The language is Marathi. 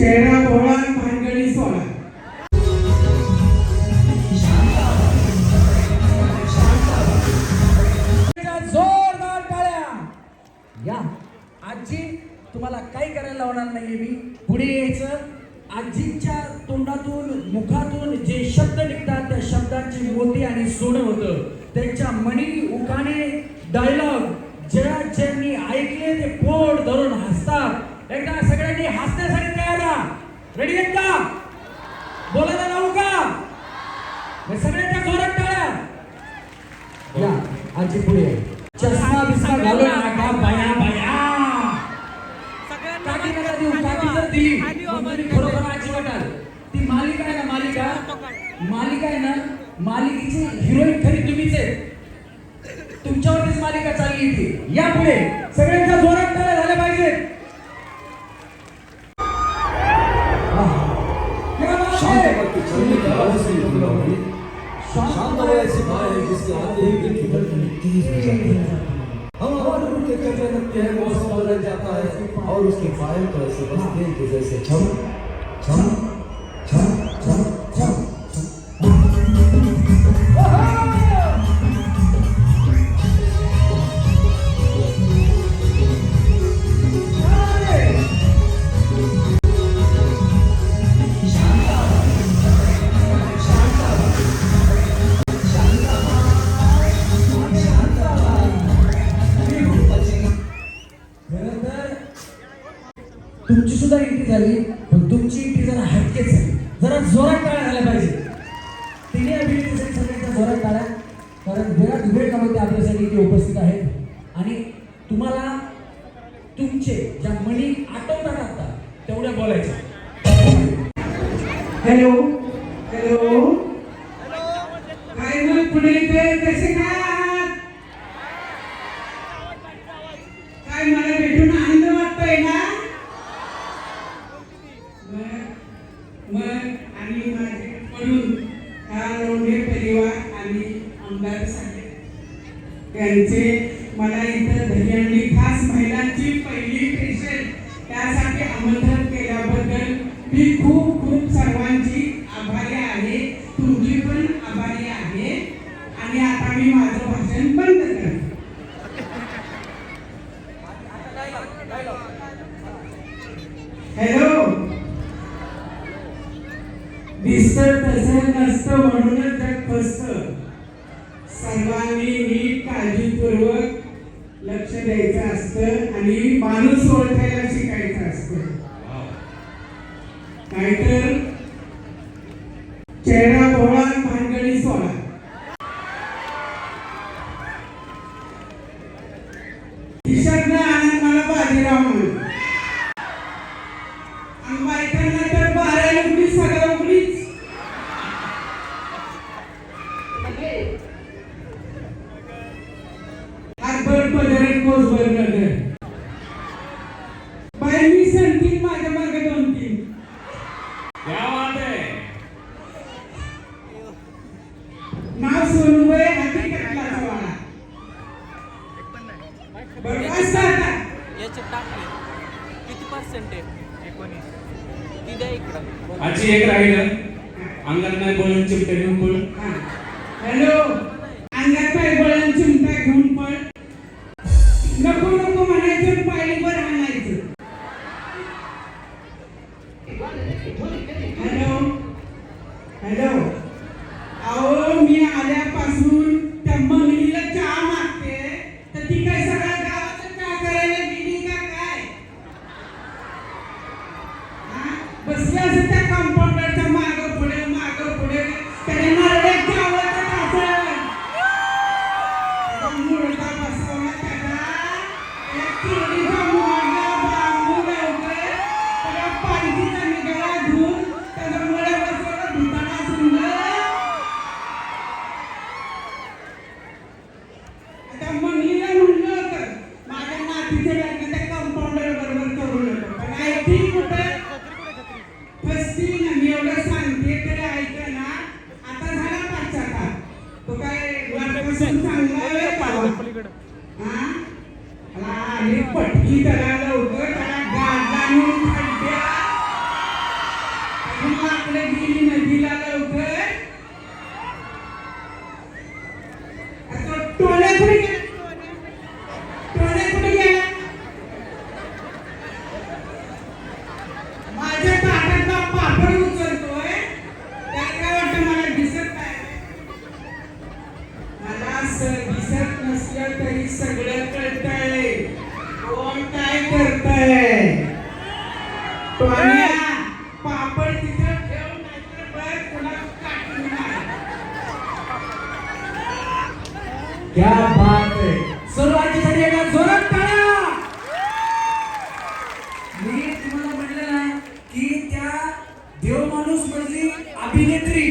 भानगडी सोळा. जोरदार टाळ्या. या. आजी तुम्हाला काही करायला लावणार नाहीये मी. पुढे यायचं. आजींच्या तोंडातून मुखातून जे शब्द निघतात त्या शब्दांची मोती आणि सोनं होतं. त्यांच्या मणी उकाणे डायलॉग ज्या ज्यांनी ऐकले ते पोट धरून हसतात. एकदा सगळ्यांनी हसण्यासाठी रेडी आहेत का बोलायला लावू का सगळ्यांच्या जोरात टाळ्या या आजी पुढे. चष्मा बिस्मा घालून नका बाया बाया नका देऊ जर दिली खरोखर आजी वाटाल ती मालिका आहे ना मालिका मालिका आहे ना मालिकेची हिरोईन खरी तुम्हीच आहे तुमच्यावरतीच मालिका चालली ती या पुढे सगळ्यांच्या जोरात टाळ्या झाल्या पाहिजेत आह. क्या बात शांत है? वक्त चलने की आवाज से निकला हुई शांत वयसी बात आते ही दिल की धड़कन तेज हो जाती है। हम हमारे रूप के चलने लगते हैं मौसम बदल जाता है और उसके पायल पर से बसते हैं जैसे छम छम तुमची सुद्धा एंट्री झाली पण तुमची एंट्री जरा हटकेच झाली. जरा जोरात टाळ्या झाल्या पाहिजे. तिने अभिनेत्रीसाठी सगळ्यांच्या जोरात टाळ्या. कारण वेळात वेळ काम ते आपल्यासाठी इथे उपस्थित आहेत. आणि तुम्हाला तुमचे ज्या मणी आठवतात आता तेवढ्या बोलायच्या. हॅलो. हॅलो. काय मग पुढे कसे काय मला भेटून आनंद वाटतोय ना मग मग आणि माझे हा लोंढे परिवार आणि आमदार साहेब. यांचे मला इथं दहीहंडी खास महिलांची पहिली पेशंट त्यासाठी आमंत्रण केल्याबद्दल मी खूप खूप सर्वांची आभारी आहे. तुमची पण आभारी आहे. आणि आता मी माझं भाषण बंद करते. हॅलो? दिसतं तसं नसतं म्हणूनच जग फसतं सर्वांनी नीट काळजीपूर्वक लक्ष द्यायचं असतं आणि माणूस ओळखायला शिकायचं असतं. नाहीतर चेहरा याचे टाकले. किती पर्सेंट आहे? एकोणीस. ती द्या इकडं. आजची एक राहिलं. अंगात नाही बोलून चिमटे घेऊन बोल. हॅलो? अंगात पाय बळण चिमटा घेऊन पळ. नको नको म्हणायचं पायलीवर आणायचं. हॅलो? हॅलो? बसले असं त्या कंपाऊंडरच्या माग पुढे माग पुढे. त्याने नरड्याची तर असेल मुलगा बसवला त्याला. त्या किडीचा मुलगा बांबू त्याला पालखीचा निघाला धुवून मुळे बसवला धुताना सुंदर आता म्हणलं होतं माझ्या लग्न त्या कंपाऊंडर बरोबर करू नका पण ऐकली कुठं फसती ना मी तिकडे गेली नदीला लवकर आता टोळ्या कुठे गेला. टोळ्या कुठे गेला. माझ्या ताटातला पापड उचलतोय. त्याला काय वाटतं मला दिसत नाही. मला असं दिसत नसलं तरी सगळं कळतंय. कोण काय करतंय? टोळ्या क्या बात आहे सर्व आजीसाठी एका जोरात टाळ्या! मी तुम्हाला म्हटलं ना की त्या देव माणूस म्हणजे अभिनेत्री